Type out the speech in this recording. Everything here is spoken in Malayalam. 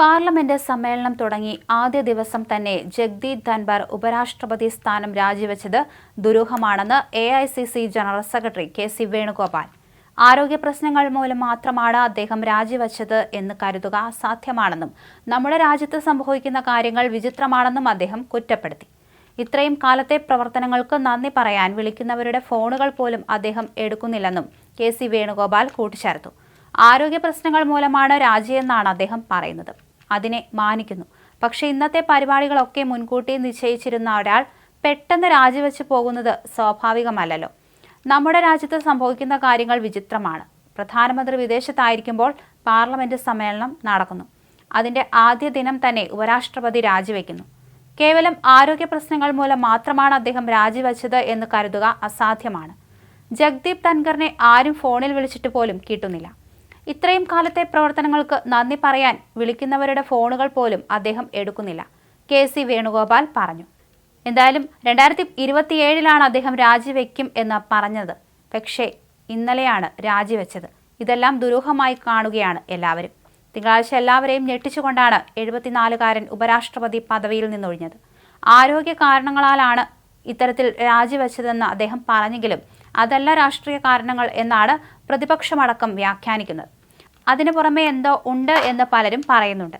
പാർലമെന്റ് സമ്മേളനം തുടങ്ങി ആദ്യ ദിവസം തന്നെ ജഗ്ദീപ് ധൻബർ ഉപരാഷ്ട്രപതി സ്ഥാനം രാജിവെച്ചത് ദുരൂഹമാണെന്ന് A general secretary K C Venugopal. ആരോഗ്യ പ്രശ്നങ്ങൾ മൂലം മാത്രമാണ് അദ്ദേഹം രാജിവെച്ചത് എന്ന് കരുതുക അസാധ്യമാണെന്നും നമ്മുടെ രാജ്യത്ത് സംഭവിക്കുന്ന കാര്യങ്ങൾ വിചിത്രമാണെന്നും അദ്ദേഹം കുറ്റപ്പെടുത്തി. ഇത്രയും കാലത്തെ പ്രവർത്തനങ്ങൾക്ക് നന്ദി പറയാൻ വിളിക്കുന്നവരുടെ ഫോണുകൾ പോലും അദ്ദേഹം എടുക്കുന്നില്ലെന്നും കെ സി വേണുഗോപാൽ കൂട്ടിച്ചേർത്തു. ആരോഗ്യ പ്രശ്നങ്ങൾ മൂലമാണ് രാജിയെന്നാണ് അദ്ദേഹം പറയുന്നത്. അതിനെ മാനിക്കുന്നു. പക്ഷെ ഇന്നത്തെ പരിപാടികളൊക്കെ മുൻകൂട്ടി നിശ്ചയിച്ചിരുന്ന ഒരാൾ പെട്ടെന്ന് രാജിവെച്ച് പോകുന്നത് സ്വാഭാവികമല്ലല്ലോ. നമ്മുടെ രാജ്യത്ത് സംഭവിക്കുന്ന കാര്യങ്ങൾ വിചിത്രമാണ്. പ്രധാനമന്ത്രി വിദേശത്തായിരിക്കുമ്പോൾ പാർലമെന്റ് സമ്മേളനം നടക്കുന്നു. അതിന്റെ ആദ്യ ദിനം തന്നെ ഉപരാഷ്ട്രപതി രാജിവെക്കുന്നു. കേവലം ആരോഗ്യ പ്രശ്നങ്ങൾ മൂലം മാത്രമാണ് അദ്ദേഹം രാജിവെച്ചത് എന്ന് കരുതുക അസാധ്യമാണ്. ജഗ്ദീപ് ധൻഖറിനെ ആരും ഫോണിൽ വിളിച്ചിട്ട് പോലും കിട്ടുന്നില്ല. ഇത്രയും കാലത്തെ പ്രവർത്തനങ്ങൾക്ക് നന്ദി പറയാൻ വിളിക്കുന്നവരുടെ ഫോണുകൾ പോലും അദ്ദേഹം എടുക്കുന്നില്ല. കെ സി വേണുഗോപാൽ പറഞ്ഞു. എന്തായാലും രണ്ടായിരത്തി ഇരുപത്തിയേഴിലാണ് അദ്ദേഹം രാജിവെക്കും എന്ന് പറഞ്ഞത്. പക്ഷേ ഇന്നലെയാണ് രാജിവെച്ചത്. ഇതെല്ലാം ദുരൂഹമായി കാണുകയാണ് എല്ലാവരും. തിങ്കളാഴ്ച എല്ലാവരെയും ഞെട്ടിച്ചുകൊണ്ടാണ് എഴുപത്തിനാലുകാരൻ ഉപരാഷ്ട്രപതി പദവിയിൽ നിന്നൊഴിഞ്ഞത്. ആരോഗ്യ കാരണങ്ങളാലാണ് ഇത്തരത്തിൽ രാജിവെച്ചതെന്ന് അദ്ദേഹം പറഞ്ഞെങ്കിലും അതല്ല രാഷ്ട്രീയ കാരണങ്ങൾ എന്നാണ് പ്രതിപക്ഷമടക്കം വ്യാഖ്യാനിക്കുന്നത്. അതിനു പുറമെ എന്തോ ഉണ്ട് എന്ന് പലരും പറയുന്നുണ്ട്.